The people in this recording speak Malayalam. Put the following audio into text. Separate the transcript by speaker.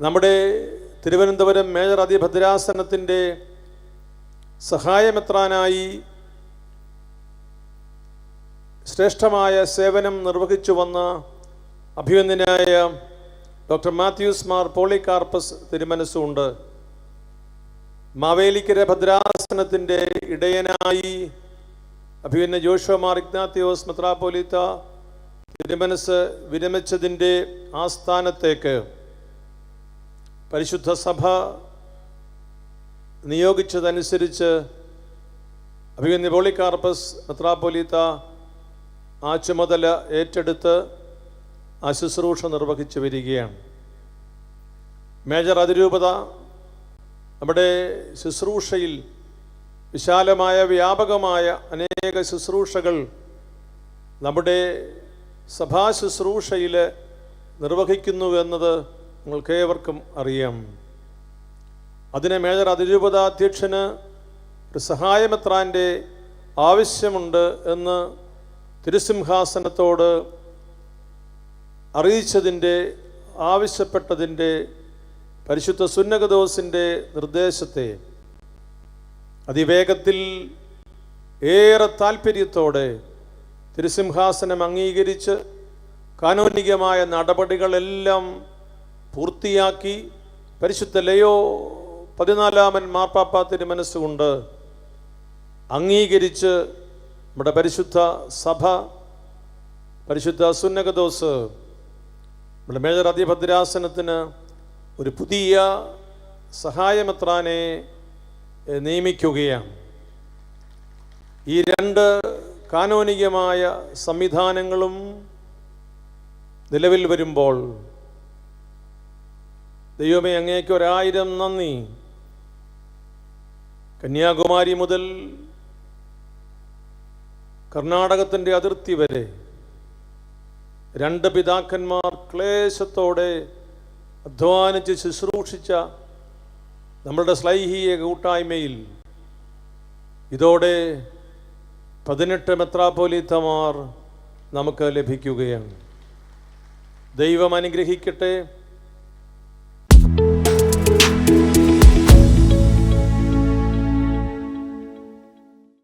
Speaker 1: നമ്മുടെ തിരുവനന്തപുരം മേജർ അതിഭദ്രാസനത്തിന്റെ സഹായമെത്രാനായി ശ്രേഷ്ഠമായ സേവനം നിർവഹിച്ചു വന്ന അഭിവന്ദനായ ഡോക്ടർ മാത്യൂസ് മാർ പോളികാർപ്പസ് തിരുമനസ്സുണ്ട് മാവേലിക്കര ഭദ്രാസനത്തിന്റെ ഇടയനായി അഭിവന്യ ജോഷോ മാർ ഇഗ്നാത്തിയോസ് മെത്രാപോലിത്ത തിരുമനസ് വിരമിച്ചതിന്റെ ആസ്ഥാനത്തേക്ക് പരിശുദ്ധ സഭ നിയോഗിച്ചതനുസരിച്ച് അഭിഗന്യ പോളികാർപ്പസ് അത്രാപൊലീത്ത ആ ചുമതല ഏറ്റെടുത്ത് ആ ശുശ്രൂഷ നിർവഹിച്ചു വരികയാണ്. മേജർ അതിരൂപത നമ്മുടെ ശുശ്രൂഷയിൽ വിശാലമായ വ്യാപകമായ അനേക ശുശ്രൂഷകൾ നമ്മുടെ സഭാ ശുശ്രൂഷയിൽ നിർവഹിക്കുന്നു എന്നത് നിങ്ങൾക്കേവർക്കും അറിയാം. അതിന് മേജർ അതിരൂപത അധ്യക്ഷന് ഒരു സഹായമെത്രാന്റെ ആവശ്യമുണ്ട് എന്ന് തിരുസിംഹാസനത്തോട് അറിയിച്ചതിന്റെ ആവശ്യപ്പെട്ടതിന്റെ പരിശുദ്ധ സുന്നകദോസിന്റെ നിർദ്ദേശത്തെ അതിവേഗത്തിൽ ഏറെ താല്പര്യത്തോടെ തിരുസിംഹാസനം അംഗീകരിച്ച് കാനോനികമായ നടപടികളെല്ലാം പൂർത്തിയാക്കി പരിശുദ്ധ ലയോ പതിനാലാമൻ മാർപ്പാപ്പാത്തിന്റെ മനസ്സുകൊണ്ട് അംഗീകരിച്ച് നമ്മുടെ പരിശുദ്ധ സഭ പരിശുദ്ധ സുന്നകദോസ് നമ്മുടെ മേജർ അധിപദ്രാസനത്തിന് ഒരു പുതിയ സഹായമെത്രാനെ നിയമിക്കുകയാണ്. ഈ രണ്ട് കാനോനികമായ സംവിധാനങ്ങളും നിലവിൽ വരുമ്പോൾ ദൈവമേ അങ്ങേക്ക് ഒരായിരം നന്ദി. കന്യാകുമാരി മുതൽ കർണാടകത്തിന്റെ അതിർത്തി വരെ രണ്ട് പിതാക്കന്മാർ ക്ലേശത്തോടെ അധ്വാനിച്ച് ശുശ്രൂഷിച്ച നമ്മളുടെ സ്ലൈഹീയ കൂട്ടായ്മയിൽ ഇതോടെ പതിനെട്ട് മെത്രാപോലീത്തമാർ നമുക്ക് ലഭിക്കുകയാണ്. ദൈവം അനുഗ്രഹിക്കട്ടെ.